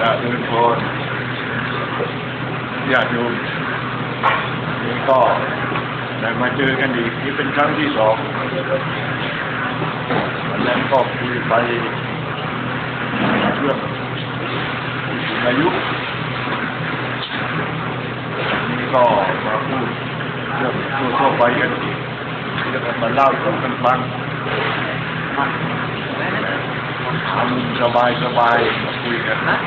จะเดินโพนญาติโยมนี่ก็ได้มาเจอกันอีกนี่เป็นครั้งที่สองวันนั้นก็คุยไปเรื่องอายุนนี้ก็มาพูดเรื่องทั่วๆไปกันอีกเรื่องมาเล่าสู่องกันฟังทำสบายสบายคุยกันนะ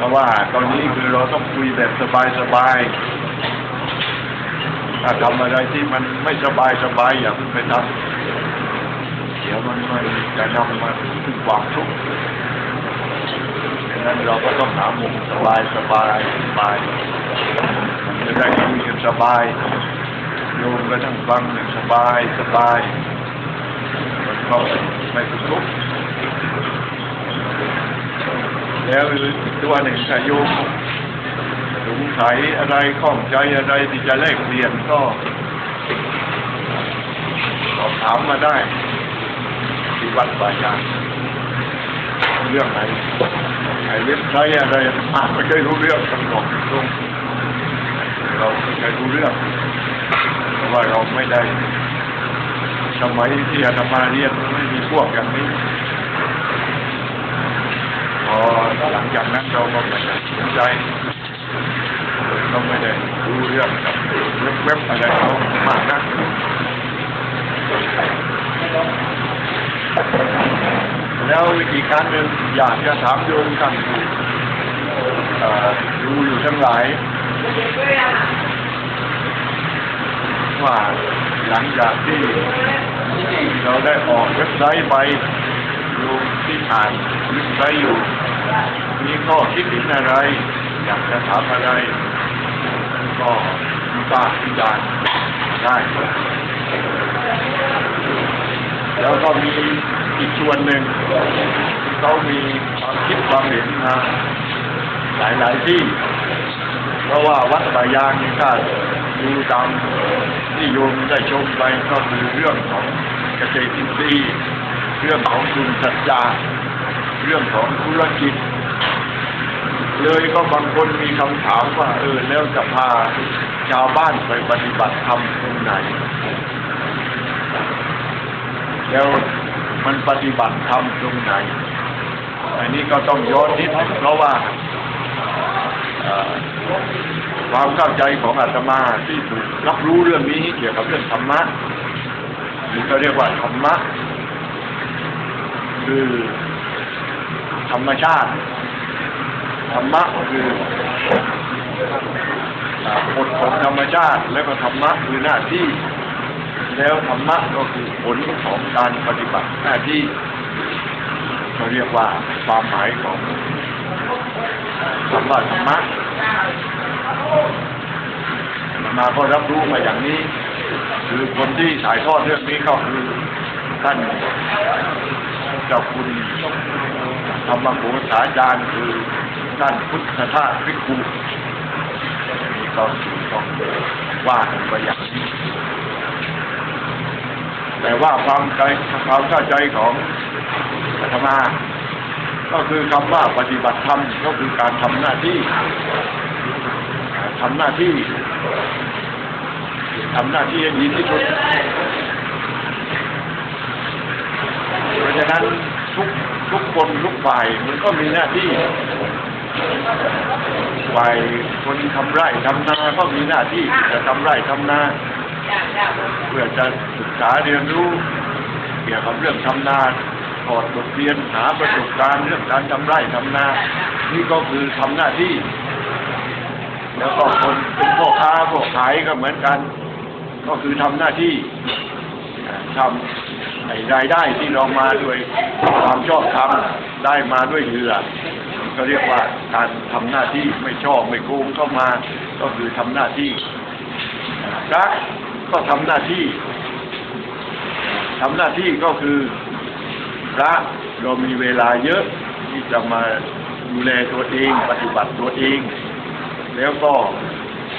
เพราะว่าตอนนี้คือเราต้องคุยแบบสบายๆถ้าทำอะไรที่มันไม่สบายสบายอย่าเพิ่งไปทำเดี๋ยวมันมันจะนำมาถึงความทุกข์ดังนั้นเราก็ต้องหามุมสบายสบายสบายจะได้คุยกันสบายโยมก็ทั้งฟังอย่างสบายสบายมันก็ไม่ทุกข์ แล้วตัวหนึ่งถ้าโยมสงสัยอะไรข้องใจอะไรที่จะแลกเปลี่ยนก็สอบถามมาได้ ที่วัดบายางเรื่องไหนไอ้เว็บไซต์อะไรมาไม่เคยรู้เรื่องกันหรอกตรงเราไม่เคยรู้เรื่องเพราะว่าเราไม่ได้สมัยที่อาตมาเรียนไม่มีพวกอย่างนี้ พอหลังจากนั้นเราก็ไม่ได้สนใจเราไม่ได้รู้เรื่องกับเว็บเว็บอะไรเขามากนะแล้วอีกการหนึ่งอยากจะถามโยมท่านดูอยู่ทั้งหลาย ว่าหลังจากที่เราได้ออกเว็บไซต์ไป ดูที่อ่านเว็บไซต์อยู่ มีข้อคิดเห็นอะไร อยากจะถามอะไร ก็มีป้าพิจารณ์ได้แล้วก็มีอีกส่วนหนึ่งเขามีความคิดความเห็นมาหลายๆที่ เพราะว่าวัดบายางนี่ถ้าดูตามที่โยมได้ชมไปก็คือเรื่องของเกษตรอินทรีย์ เรื่องของคุณสัจจาเรื่องของธุรกิจ เลยก็บางคนมีคำถามว่า เออ แล้วจะพาชาวบ้านไปปฏิบัติธรรมตรงไหน แล้วมันปฏิบัติธรรมตรงไหน อันนี้ก็ต้องย้อนนิดเพราะว่าความเข้าใจของอาตมาที่ถูกรับรู้เรื่องนี้เกี่ยวกับเรื่องธรรมะหรือก็เรียกว่าธรรมะ คือธรรมชาติ ธรรมะคืออ่ากฎของธรรมชาติ แล้วก็ธรรมะคือหน้าที่ แล้วธรรมะก็คือผลของการปฏิบัติหน้าที่เขาเรียกว่าความหมายของคำว่าธรรมะมาก็รับรู้มาอย่างนี้ คือคนที่ถ่ายทอดเรื่องนี้ก็คือท่าน เจ้าคุณธรรมโขษาจารย์คือท่านพุทธทาสพิคุนี่ก็คือต้องว่ากันไปอย่างนี้แต่ว่าความใจความเข้าใจของอาตมา ก็คือคำว่าปฏิบัติธรรมก็คือการทำหน้าที่ทำหน้าที่ทำหน้าที่ให้ดีที่สุด เพราะฉะนั้น ทุกทุกคนทุกฝ่ายมันก็มีหน้าที่ฝ่ายคนทำไร่ทำนาก็มีหน้าที่จะทำไร่ทำนาเพื่อจะศึกษาเรียนรู้เกี่ยวกับเรื่องทำนาถอดบทเรียนหาประสบการณ์เรื่องการทำไร่ทำนา นี่ก็คือทำหน้าที่ แล้วก็คนเป็นพ่อค้าพ่อขายก็เหมือนกัน ก็คือทำหน้าที่ ทำในรายได้ที่เรามาด้วยความชอบธรรมได้มาด้วยเหงื่อก็เรียกว่าการทำหน้าที่ไม่ชอบไม่โกงเข้ามา ก็คือทำหน้าที่พระก็ทำหน้าที่ทำหน้าที่ก็คือพระเรามีเวลาเยอะที่จะมาดูแลตัวเอง ปฏิบัติตัวเอง แล้วก็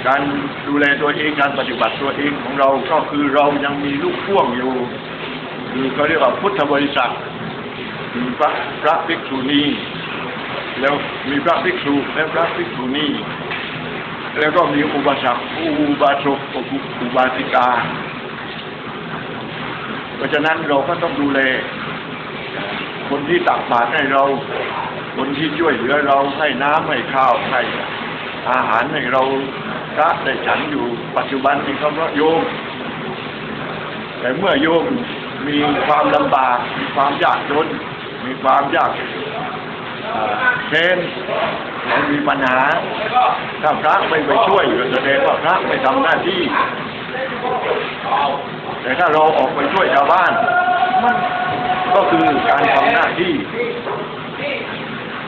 การดูแลตัวเองการปฏิบัติตัวเองของเราก็คือเรายังมีลูกพ่วงอยู่คือเขาเรียกว่าพุทธบริษัทมีพระพระภิกษุณีแล้วมีพระภิกษุและพระภิกษุณีแล้วก็มีอุบาสกอุบาสกอุบาสิกา เพราะฉะนั้นเราก็ต้องดูแล คนที่ตักบาตรให้เรา คนที่ช่วยเหลือเราให้น้ำให้ข้าวให้อาหารให้เรา พระได้ฉันอยู่ปัจจุบันมีคำว่าโยม แต่เมื่อโยมมีความลำบาก มีความยากจน มีความยากเอ่นเรามีปัญหา ถ้าพระไม่ไปช่วยก็แสดงว่าพระไม่ทำหน้าที่ แต่ถ้าเราออกไปช่วยชาวบ้าน มันก็คือการทำหน้าที่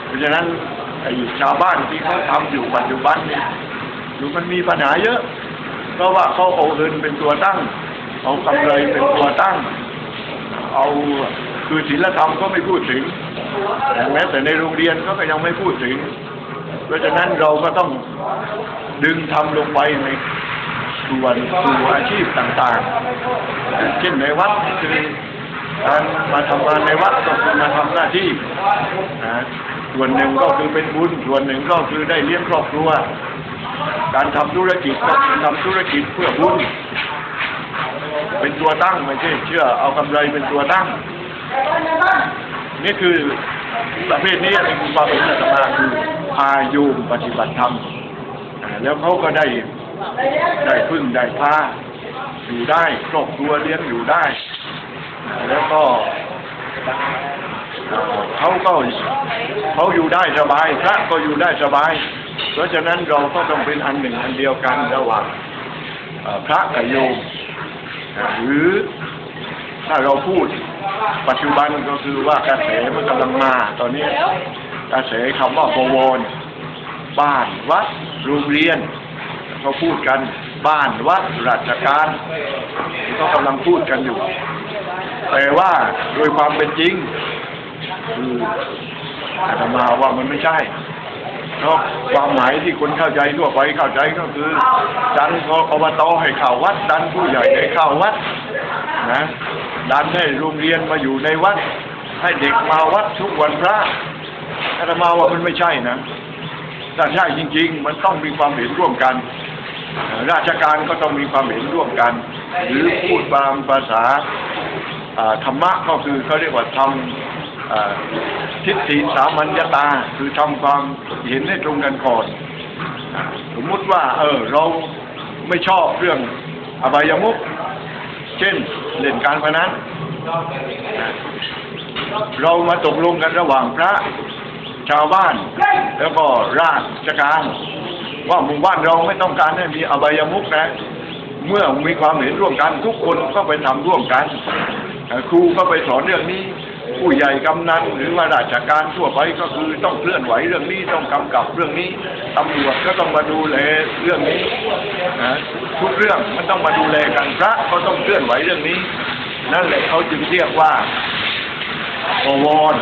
เพราะฉะนั้นไอ้ชาวบ้านที่เขาทำอยู่ปัจจุบันเนี่ย อยู่มันมีปัญหาเยอะ เพราะว่าเขาเอาเงินเป็นตัวตั้ง เอากำไรเป็นตัวตั้ง เอาคือศีลธรรมก็ไม่พูดถึง แม้แต่ในโรงเรียนก็ยังไม่พูดถึง เพราะฉะนั้นเราก็ต้องดึงทำลงไปในส่วนสู่อาชีพต่างๆ เช่นในวัดคือการมาทำงานในวัดก็คือมาทำหน้าที่นะส่วนหนึ่งก็คือเป็นบุญส่วนหนึ่งก็คือได้เลี้ยงครอบครัว การทำธุรกิจก็คือทำธุรกิจเพื่อบุญเป็นตัวตั้งไม่ใช่เชื่อเอากำไรเป็นตัวตั้ง นี่คือประเภทนี้ในความเป็นอาตมาคือพาโยมปฏิบัติธรรมแล้วเขาก็ได้ได้พึ่งได้พาอยู่ได้ครอบครัวเลี้ยงอยู่ได้ แล้วก็เขาก็เขาอยู่ได้สบายพระก็อยู่ได้สบาย เพราะฉะนั้นเราก็ต้องเป็นอันหนึ่งอันเดียวกันระหว่างพระกับโยมหรือถ้าเราพูดปัจจุบันก็คือว่ากระแสมันกำลังมาตอนนี้กระแสคำว่าบวรบ้านวัดโรงเรียนเขาพูดกันบ้านวัดราชการก็กำลังพูดกันอยู่ แต่ว่าโดยความเป็นจริงคืออาตมาว่ามันไม่ใช่ เพราะความหมายที่คนเข้าใจทั่วไปเข้าใจก็คือ ดันอบตให้เข้าวัด ดันผู้ใหญ่ให้เข้าวัดนะดันให้โรงเรียนมาอยู่ในวัด ให้เด็กมาวัดทุกวันพระอาตมาว่ามันไม่ใช่นะถ้าใช่จริง ๆ มันต้องมีความเห็นร่วมกัน ราชการก็ต้องมีความเห็นร่วมกัน หรือพูดบางภาษาธรรมะก็คือเขาเรียกว่าทำอ่า ทิฏฐิสามัญญาตาคือทำความเห็นให้ตรงกันก่อนสมมติว่า เออ เราไม่ชอบเรื่องอบายมุขเช่นเล่นการพนันเรามาตกลงกันระหว่างพระชาวบ้าน แล้วก็ราชการ ว่าหมู่บ้านเราไม่ต้องการให้มีอบายมุขนะ เมื่อมีความเห็นร่วมกันทุกคนก็ไปทำร่วมกัน ครูก็ไปสอนเรื่องนี้ ผู้ใหญ่กำนันหรือว่าราชการทั่วไปก็คือต้องเคลื่อนไหวเรื่องนี้ต้องกำกับเรื่องนี้ตำรวจก็ต้องมาดูแลเรื่องนี้นะทุกเรื่องมันต้องมาดูแลกันพระก็ต้องเคลื่อนไหวเรื่องนี้ นั่นแหละเขาจึงเรียกว่าอวร